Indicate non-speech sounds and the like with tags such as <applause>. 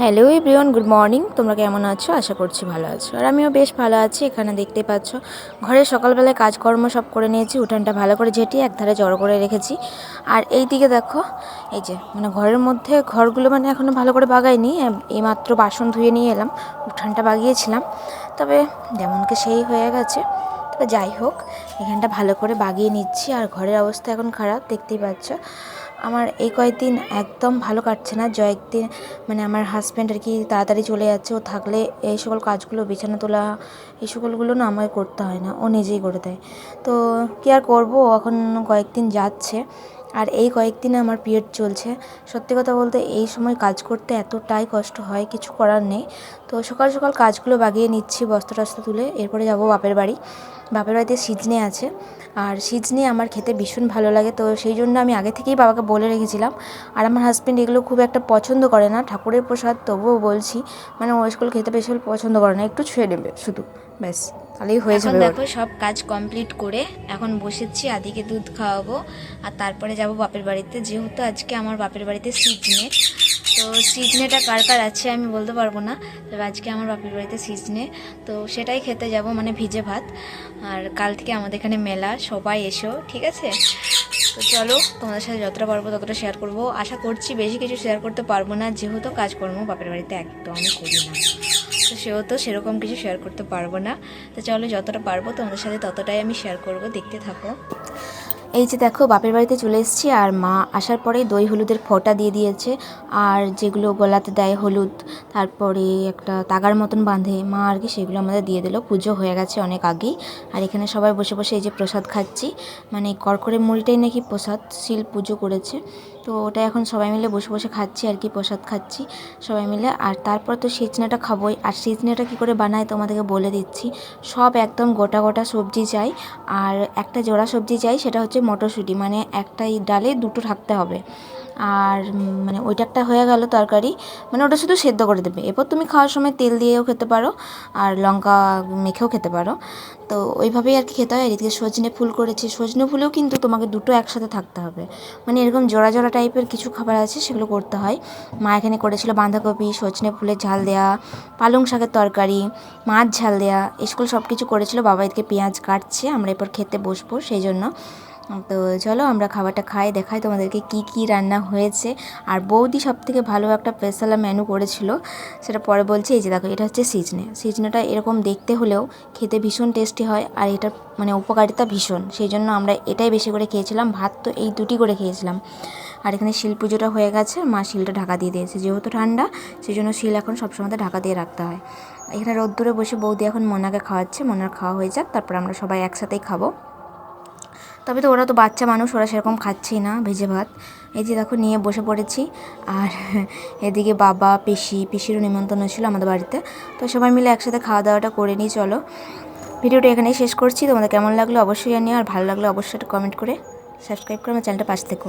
Hello everyone good morning তোমরা কেমন আছো? আশা করছি ভালো আছো। আর আমিও বেশ ভালো আছি। এখানে দেখতে পাচ্ছ, ঘরে সকালবেলায় কাজকর্ম সব করে নিয়েছি। উঠানটা ভালো করে ঝেঁটিয়ে একধারে জড়ো করে রেখেছি। আর এই দিকে দেখো, এই যে মানে ঘরের মধ্যে ঘরগুলো মানে এখনও ভালো করে বাগাইনি। এইমাত্র বাসন ধুয়ে নিয়ে এলাম। উঠানটা বাগিয়েছিলাম। তবে যেমনকে সেই হয়ে গেছে। তবে যাই হোক, এখানটা ভালো করে বাগিয়ে নিচ্ছি আর ঘরের অবস্থা এখন খারাপ, দেখতেই পাচ্ছ। আমার এই কয়েকদিন একদম ভালো কাটছে না, জয়েকদিন মানে আমার হাজব্যান্ড আর কি তাড়াতাড়ি চলে যাচ্ছে, ও থাকলে এই সকল কাজগুলো, বিছানা তোলা, এই সকলগুলো না আমায় করতে হয় না, ও নিজেই করে দেয়। তো কী আর করব এখন কয়েকদিন যাচ্ছে। আর এই কয়েকদিনে আমার পিরিয়ড চলছে। সত্যি কথা বলতে এই সময় কাজ করতে এতটাই কষ্ট হয়, কিছু করার নেই। তো সকাল সকাল কাজগুলো বাগিয়ে নিচ্ছি বস্ত্র টস্ত্র তুলে, এরপরে যাব বাপের বাড়ি। বাপের বাড়িতে সিজনে আছে। আর সিজনি আমার খেতে ভীষণ ভালো লাগে তো সেই জন্য আমি আগে থেকেই বাবাকে বলে রেখেছিলাম। আর আমার হাজব্যান্ড এগুলো খুব একটা পছন্দ করে না ঠাকুরের প্রসাদ তবুও বলছি মানে ও স্কুল খেতে বেশি পছন্দ করে না একটু ছুঁয়ে নেবে শুধু ব্যাস তাহলেই হয়ে যাবে দেখো সব কাজ কমপ্লিট করে এখন বসেছি আদিকে দুধ খাওয়াবো আর তারপরে যাব বাপের বাড়িতে যেহেতু আজকে আমার বাপের বাড়িতে সিজনে তো সিজনেটা কার কার আছে আমি বলতে পারব না তবে আজকে আমার বাপের বাড়িতে সিজনে তো সেটাই খেতে যাব মানে ভিজে ভাত আর কাল থেকে আমাদের এখানে মেলা সবাই এসো, ঠিক আছে? তো চলো, তোমাদের সাথে যতটা পারব ততটা শেয়ার করব। আশা করছি বেশি কিছু শেয়ার করতে পারব না, যেহেতু কাজকর্ম বাপের বাড়িতে একদমই করি না। তো সেহেতু সেরকম কিছু শেয়ার করতে পারব না। তো চলো, যতটা পারব তোমাদের সাথে ততটাই আমি শেয়ার করব, দেখতে থাকো। এই যে দেখো, বাপের বাড়িতে চলে এসেছি আর মা আসার পরে দই হলুদের ফোঁটা দিয়ে দিয়েছে। আর যেগুলো গলাতে দেয় হলুদ, তারপরে একটা তাগার মতন বাঁধে মা আর কি, সেগুলো আমাদের দিয়ে দিল। পুজো হয়ে গেছে অনেক আগেই। আর এখানে সবাই বসে বসে এই যে প্রসাদ খাচ্ছি। মানে করকরে মূলটাই নাকি প্রসাদ, শিল পুজো করেছে। তো ওটা এখন সবাই মিলে বসে বসে খাচ্ছি আর কি, প্রসাদ খাচ্ছি সবাই মিলে। আর তারপর তো সিজনাটা খাবোই। আর সিজনাটা কী করে বানায় তোমাদেরকে বলে দিচ্ছি। সব একদম গোটা গোটা সবজি চাই। আর একটা জোড়া সবজি চাই, সেটা হচ্ছে মটরশুঁটি। মানে একটাই ডালে দুটো থাকতে হবে। আর মানে ওইটা একটা হয়ে গেল তরকারি। মানে ওটা শুধু সেদ্ধ করে দেবে। এরপর তুমি খাওয়ার সময় তেল দিয়েও খেতে পারো আর লঙ্কা মেখেও খেতে পারো। তো ওইভাবেই আর কি খেতে হয়। এদিকে সজনে ফুল করেছি। সজনে ফুলেও কিন্তু তোমাকে দুটো একসাথে থাকতে হবে। মানে এরকম জোড়া জোড়া টাইপের কিছু খাবার আছে, সেগুলো করতে হয়। মা এখানে করেছিল বাঁধাকপি, সজনে ফুলের ঝাল দেওয়া পালং শাকের তরকারি, মাছ ঝাল দেওয়া এসকল সব কিছু করেছিল। বাবা এদিকে পেঁয়াজ কাটছে। আমরা এরপর খেতে বসবো সেই জন্য। তো চলো আমরা খাবারটা খাই, দেখাই তোমাদেরকে কি কি রান্না হয়েছে। আর বৌদি সব থেকে ভালো একটা স্পেশাল মেনু করেছিল, সেটা পরে বলছি, এই যে দেখো, এটা হচ্ছে সিজনে। সিজনেটা এরকম দেখতে হলেও খেতে ভীষণ টেস্টি হয়, আর এটা মানে উপকারিতা ভীষণ। সেই জন্য আমরা এটাই বেশি করে খেয়েছিলাম, ভাত তো এই দুটি করে খেয়েছিলাম। আর এখানে শিল পুজোটা হয়ে গেছে, মা শিলটা ঢাকা দিয়ে দিয়েছে, যেহেতু ঠান্ডা, সেই জন্য শিল এখন সবসময় ঢাকা দিয়ে রাখতে হয়। এখানে রোদ্দুরে বসে বৌদি এখন মোনাকে খাওয়াচ্ছে, মোনার খাওয়া হয়ে যাক, তারপর আমরা সবাই একসাথেই খাব। তবে তো ওরা তো বাচ্চা মানুষ, ওরা সেরকম খাচ্ছেই না ভেজে ভাত। এই যে দেখো নিয়ে বসে পড়েছি। আর <laughs> এদিকে বাবা, পিসি, পিসিরও নিমন্ত্রণ ছিল আমাদের বাড়িতে। তো সবাই মিলে একসাথে খাওয়া দাওয়াটা করে নিই, চলো। ভিডিওটা এখানেই শেষ করছি। তোমাদের কেমন লাগল অবশ্যই জানিও, আর ভালো লাগল অবশ্যই কমেন্ট করে সাবস্ক্রাইব করে আমার চ্যানেলটা পাশ থেকো।